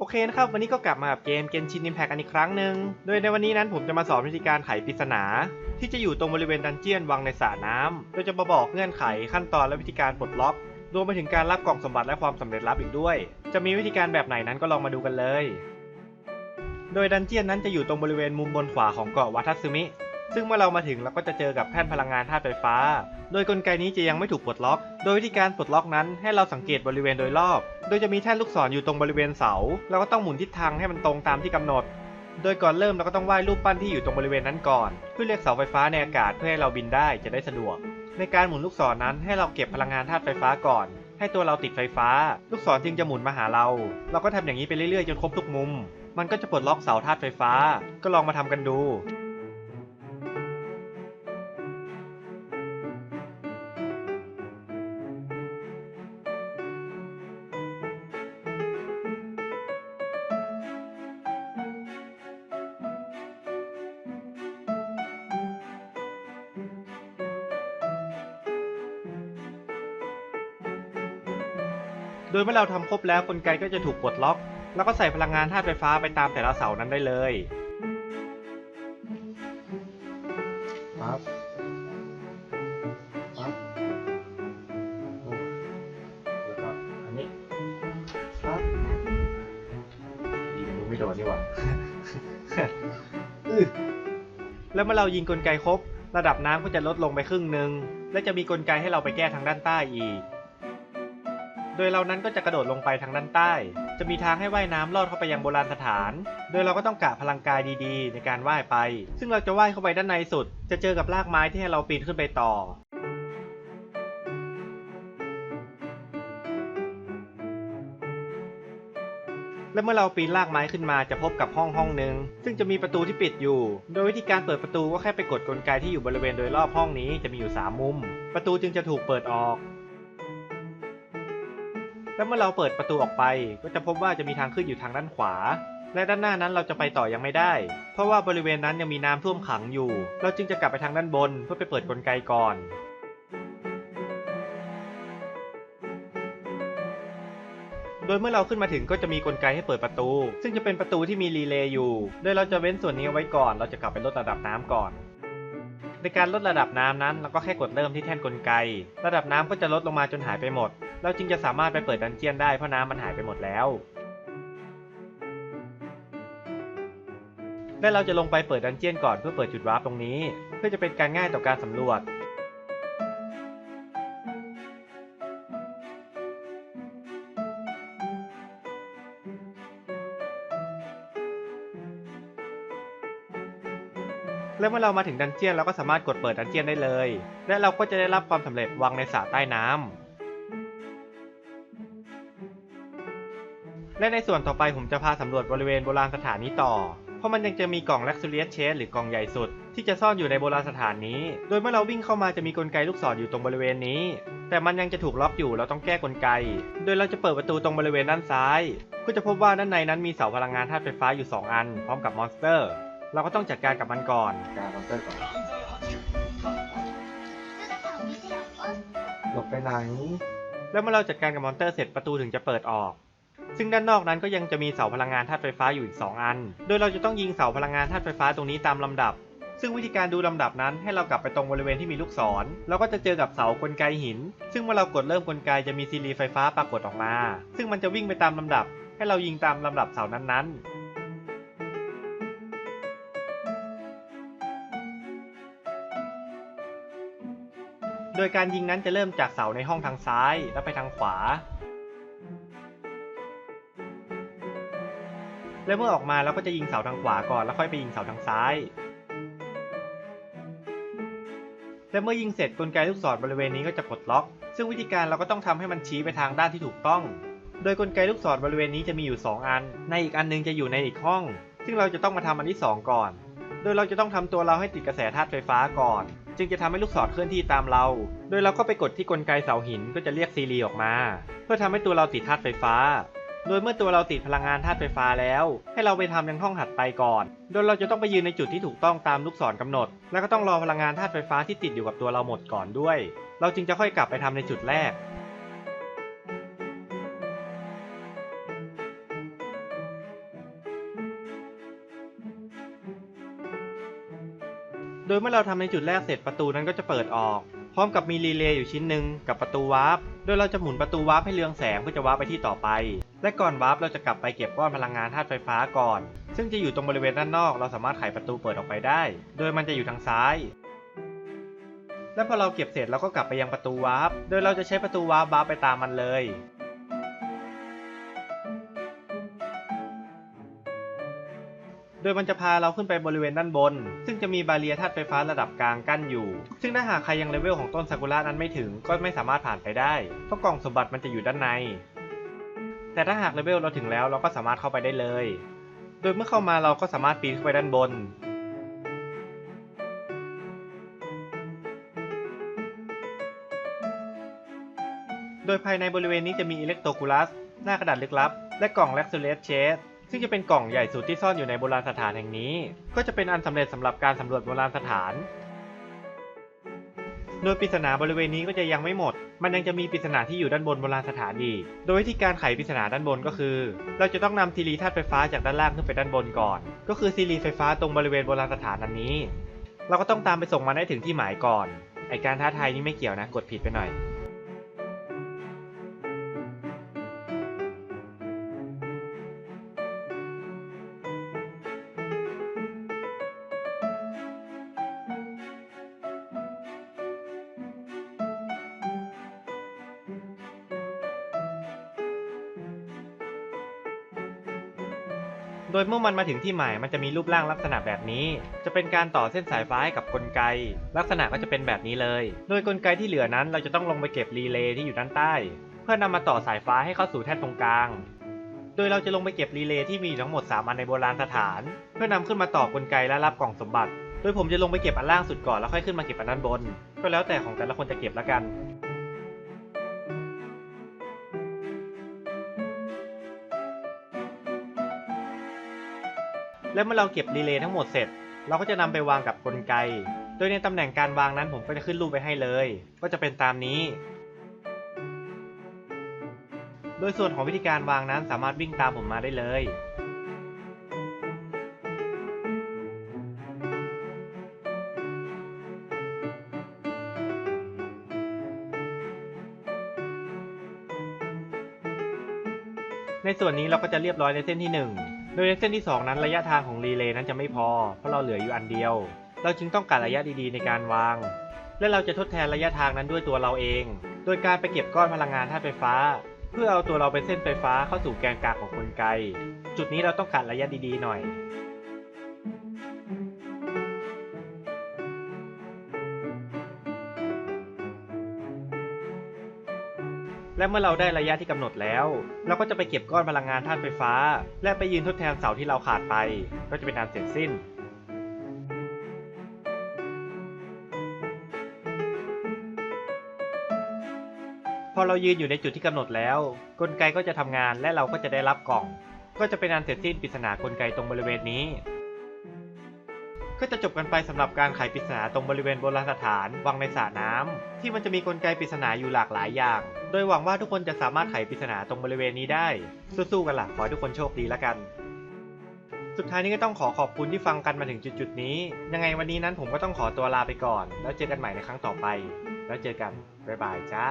โอเคนะครับ วันนี้ก็กลับมากับเกม Genshin Impact กันอีกครั้งหนึ่งโดยในวันนี้นั้นผมจะมาสอนวิธีการไขปริศนา ที่จะอยู่ตรงบริเวณดันเจียนวังในสระน้ำโดยจะมาบอกเงื่อนไขขั้นตอนและวิธีการปลดล็อก รวมไปถึงการรับกล่องสมบัติและความสำเร็จลับอีกด้วย จะมีวิธีการแบบไหนนั้นก็ลองมาดูกันเลย โดยดันเจียนนั้นจะอยู่ตรงบริเวณมุมบนขวาของเกาะวัทัสึมิ ซึ่งเมื่อเรามาถึงเราก็จะเจอกับแท่นพลังงานธาตุไฟฟ้า โดยกลไกนี้จะยังไม่ถูกปลดล็อก โดยวิธีการปลดล็อกนั้นให้เราสังเกตบริเวณโดยรอบ โดยจะมีแท่นลูกศรอยู่ตรงบริเวณเสา เราก็ต้องหมุนทิศทางให้มันตรงตามที่กำหนด โดยก่อนเริ่มเราก็ต้องวาดรูปปั้นที่อยู่ตรงบริเวณนั้นก่อนเพื่อเรียกเสาไฟฟ้าในอากาศเพื่อให้เราบินได้จะได้สะดวก ในการหมุนลูกศรนั้นให้เราเก็บพลังงานธาตุไฟฟ้าก่อน ให้ตัวเราติดไฟฟ้า ลูกศรจึงจะหมุนมาหาเรา เราก็ทำอย่างนี้ไปเรื่อยๆจนครบทุกมุม มันก็จะปลดล็อกเสาธาตุไฟฟ้า ก็ลองมาทำกันดู โดยเมื่อเราทำครบแล้วกลไกก็จะถูกปลดล็อก แล้วก็ใส่พลังงานธาตุไฟฟ้าไปตามแต่ละเสานั้นได้เลยปั๊บปั๊บโอ้แล้วก็อันนี้ปั๊บดีนะมึงไม่โดนนี่หว่าอื้อแล้วเมื่อเรายิงกลไกครบ ระดับน้ำก็จะลดลงไปครึ่งหนึ่งและจะมีกลไกให้เราไปแก้ทางด้านใต้อีก โดยเรานั้นก็จะกระโดดลงไปทางด้านใต้ จะมีทางให้ว่ายน้ำลอดเข้าไปยังโบราณสถาน โดยเราก็ต้องกะพลังกายดีๆ ในการว่ายไป ซึ่งเราจะว่ายเข้าไปด้านในสุด จะเจอกับรากไม้ที่ให้เราปีนขึ้นไปต่อและเมื่อเราปีนลากไม้ขึ้นมาจะพบกับห้องห้องหนึ่งซึ่งจะมีประตูที่ปิดอยู่ โดยวิธีการเปิดประตูก็แค่ไปกดกลไกที่อยู่บริเวณโดยรอบห้องนี้จะมีอยู่ 3 มุม ประตูจึงจะถูกเปิดออก และเมื่อเราเปิดประตูออกไป ก็จะพบว่าจะมีทางขึ้นอยู่ทางด้านขวา และด้านหน้านั้นเราจะไปต่อยังไม่ได้ เพราะว่าบริเวณนั้นยังมีน้ำท่วมขังอยู่ เราจึงจะกลับไปทางด้านบนเพื่อไปเปิดกลไกก่อนโดยเมื่อเราขึ้นมาถึงก็จะมีกลไกให้เปิดประตู ซึ่งจะเป็นประตูที่มีรีเลย์อยู่ โดยเราจะเว้นส่วนนี้ไว้ก่อน เราจะกลับไปลดระดับน้ำก่อน ในการลดระดับน้ำนั้น เราก็แค่กดเริ่มที่แท่นกลไก ระดับน้ำก็จะลดลงมาจนหายไปหมด เราจึงจะสามารถไปเปิดดันเจียนได้เพราะน้ำมันหายไปหมดแล้ว และเราจะลงไปเปิดดันเจียนก่อนเพื่อเปิดจุดวาร์ปตรงนี้ เพื่อจะเป็นการง่ายต่อการสำรวจและเมื่อเรามาถึงดันเจียนเราก็สามารถกดเปิดดันเจียนได้เลย และเราก็จะได้รับความสำเร็จวางในสระใต้น้ำ และในส่วนต่อไปผมจะพาสำรวจบริเวณโบราณสถานนี้ต่อ เพราะมันยังจะมีกล่อง l ็กซ์เลียสเชสหรือกล่องใหญ่สุด ที่จะซ่อนอยู่ในโบราณสถานนี้ โดยเมื่อเราวิ่งเข้ามาจะมีกลไกลูกศรออยู่ตรงบริเวณนี้ แต่มันยังจะถูกล็อกอยู่เราต้องแก้กลไก โดยเราจะเปิดประตูตรงบริเวณด้านซ้าย ก็จะพบว่าด้านในนั้นมีเสาพลังงานธาตุไฟฟ้าอยู่ 2 อัน พร้อมกับมอนสเตอร์ เราก็ต้องจัดการกับมันก่อนการมอนเตอร์ก่อนหลบไปไหนแล้วเมื่อเราจัดการกับมอนเตอร์เสร็จประตูถึงจะเปิดออก ซึ่งด้านนอกนั้นก็ยังจะมีเสาพลังงานธาตุไฟฟ้าอยู่อีก 2 อัน โดยเราจะต้องยิงเสาพลังงานธาตุไฟฟ้าตรงนี้ตามลำดับ ซึ่งวิธีการดูลำดับนั้นให้เรากลับไปตรงบริเวณที่มีลูกศรเราก็จะเจอกับเสากลไกหิน ซึ่งเมื่อเรากดเริ่มกลไกจะมีซีรีส์ไฟฟ้าปรากฏออกมา ซึ่งมันจะวิ่งไปตามลำดับ ให้เรายิงตามลำดับเสานั้นๆโดยการยิงนั้นจะเริ่มจากเสาในห้องทางซ้าย แล้วไปทางขวา และเมื่อออกมาเราก็จะยิงเสาทางขวาก่อนแล้วค่อยไปยิงเสาทางซ้าย และเมื่อยิงเสร็จกลไกลูกศรบริเวณนี้ก็จะปลดล็อก ซึ่งวิธีการเราก็ต้องทำให้มันชี้ไปทางด้านที่ถูกต้อง โดยกลไกลูกศรบริเวณนี้จะมีอยู่ 2 อัน ในอีกอันหนึงจะอยู่ในอีกห้อง ซึ่งเราจะต้องมาทำอันที่ 2 ก่อน โดยเราจะต้องทำตัวเราให้ติดกระแสธาตุไฟฟ้าก่อน จึงจะทำให้ลูกศรเคลื่อนที่ตามเรา โดยเราก็ไปกดที่กลไกเสาหินก็จะเรียกซีรีออกมา เพื่อทำให้ตัวเราติดธาตุไฟฟ้า โดยเมื่อตัวเราติดพลังงานธาตุไฟฟ้าแล้ว ให้เราไปทำยังห้องถัดไปก่อน โดยเราจะต้องไปยืนในจุดที่ถูกต้องตามลูกศรกำหนด แล้วก็ต้องรอพลังงานธาตุไฟฟ้าที่ติดอยู่กับตัวเราหมดก่อนด้วย เราจึงจะค่อยกลับไปทำในจุดแรกโดยเมื่อเราทำในจุดแรกเสร็จประตูนั้นก็จะเปิดออก พร้อมกับมีรีเลย์อยู่ชิ้นหนึ่งกับประตูวาร์ป โดยเราจะหมุนประตูวาร์ปให้เรืองแสงเพื่อจะวาร์ปไปที่ต่อไป และก่อนวาร์ปเราจะกลับไปเก็บก้อนพลังงานธาตุไฟฟ้าก่อน ซึ่งจะอยู่ตรงบริเวณด้านนอก เราสามารถไขประตูเปิดออกไปได้ โดยมันจะอยู่ทางซ้าย และพอเราเก็บเสร็จเราก็กลับไปยังประตูวาร์ป โดยเราจะใช้ประตูวาร์ปวาร์ปไปตามมันเลยโดยมันจะพาเราขึ้นไปบริเวณด้านบน ซึ่งจะมีบาเรียธาตุไฟฟ้าระดับกลางกั้นอยู่ ซึ่งถ้าหากใครยังเลเวลของต้นซากุระนั้นไม่ถึง ก็ไม่สามารถผ่านไปได้ เพราะกล่องสมบัติมันจะอยู่ด้านใน แต่ถ้าหากเลเวลเราถึงแล้วเราก็สามารถเข้าไปได้เลย โดยเมื่อเข้ามาเราก็สามารถปีนขึ้นไปด้านบน โดยภายในบริเวณนี้จะมีอิเล็กโตคูลัส หน้ากระดาษลึกลับ และกล่องแล็กซูเลสเชสซึ่งจะเป็นกล่องใหญ่สุดที่ซ่อนอยู่ในโบราณสถานแห่งนี้ ก็จะเป็นอันสำเร็จสำหรับการสำรวจโบราณสถาน โดยปริศนาบริเวณนี้ก็จะยังไม่หมด มันยังจะมีปริศนาที่อยู่ด้านบนโบราณสถานอีก โดยวิธีการไขปริศนาด้านบนก็คือ เราจะต้องนำซีรีธาตุไฟฟ้าจากด้านล่างขึ้นไปด้านบนก่อน ก็คือซีรีไฟฟ้าตรงบริเวณโบราณสถานอันนี้ เราก็ต้องตามไปส่งมันให้ถึงที่หมายก่อน ไอการท้าทายนี่ไม่เกี่ยวนะ กดผิดไปหน่อย โดยเมื่อมันมาถึงที่หมายมันจะมีรูปร่างลักษณะแบบนี้ จะเป็นการต่อเส้นสายฟ้าให้กับกลไก ลักษณะก็จะเป็นแบบนี้เลย โดยกลไกที่เหลือนั้นเราจะต้องลงไปเก็บรีเลย์ที่อยู่ด้านใต้ เพื่อนำมาต่อสายฟ้าให้เข้าสู่แท่นตรงกลาง โดยเราจะลงไปเก็บรีเลย์ที่มีทั้งหมด3อันในโบราณสถาน เพื่อนำขึ้นมาต่อกลไกและรับกล่องสมบัติ โดยผมจะลงไปเก็บอันล่างสุดก่อนแล้วค่อยขึ้นมาเก็บอันด้านบน ก็แล้วแต่ของแต่ละคนจะเก็บละกัน และเมื่อเราเก็บรีเลย์ทั้งหมดเสร็จ เราก็จะนำไปวางกับกลไก โดยในตำแหน่งการวางนั้นผมก็จะขึ้นรูปไปให้เลย ก็จะเป็นตามนี้ โดยส่วนของวิธีการวางนั้นสามารถวิ่งตามผมมาได้เลยในส่วนนี้เราก็จะเรียบร้อยในเส้นที่ 1 โดยในเส้นที่ 2 นั้นระยะทางของรีเลย์นั้นจะไม่พอ เพราะเราเหลืออยู่อันเดียว เราจึงต้องการระยะดีๆในการวาง และเราจะทดแทนระยะทางนั้นด้วยตัวเราเอง โดยการไปเก็บก้อนพลังงานธาตุไฟฟ้า เพื่อเอาตัวเราเป็นเส้นไฟฟ้าเข้าสู่แกนกลางของกลไก จุดนี้เราต้องการระยะดีๆหน่อย และเมื่อเราได้ระยะที่กำหนดแล้ว เราก็จะไปเก็บก้อนพลังงานธาตุไฟฟ้า และไปยืนทดแทนเสาที่เราขาดไป ก็จะเป็นอันเสร็จสิ้นพอเรายืนอยู่ในจุดที่กำหนดแล้ว กลไกก็จะทำงานและเราก็จะได้รับกล่อง ก็จะเป็นอันเสร็จสิ้นปริศนากลไกตรงบริเวณนี้ ก็จะจบกันไปสำหรับการไขปริศนาตรงบริเวณโบราณสถานวังในสระน้ำที่มันจะมีกลไกปริศนาอยู่หลากหลายอย่าง โดยหวังว่าทุกคนจะสามารถไขปริศนาตรงบริเวณนี้ได้ สู้ๆกันล่ะขอให้ทุกคนโชคดีแล้วกัน สุดท้ายนี้ก็ต้องขอขอบคุณที่ฟังกันมาถึงจุดๆนี้ ยังไงวันนี้นั้นผมก็ต้องขอตัวลาไปก่อน แล้วเจอกันใหม่ในครั้งต่อไป แล้วเจอกันบ๊ายบายจ้า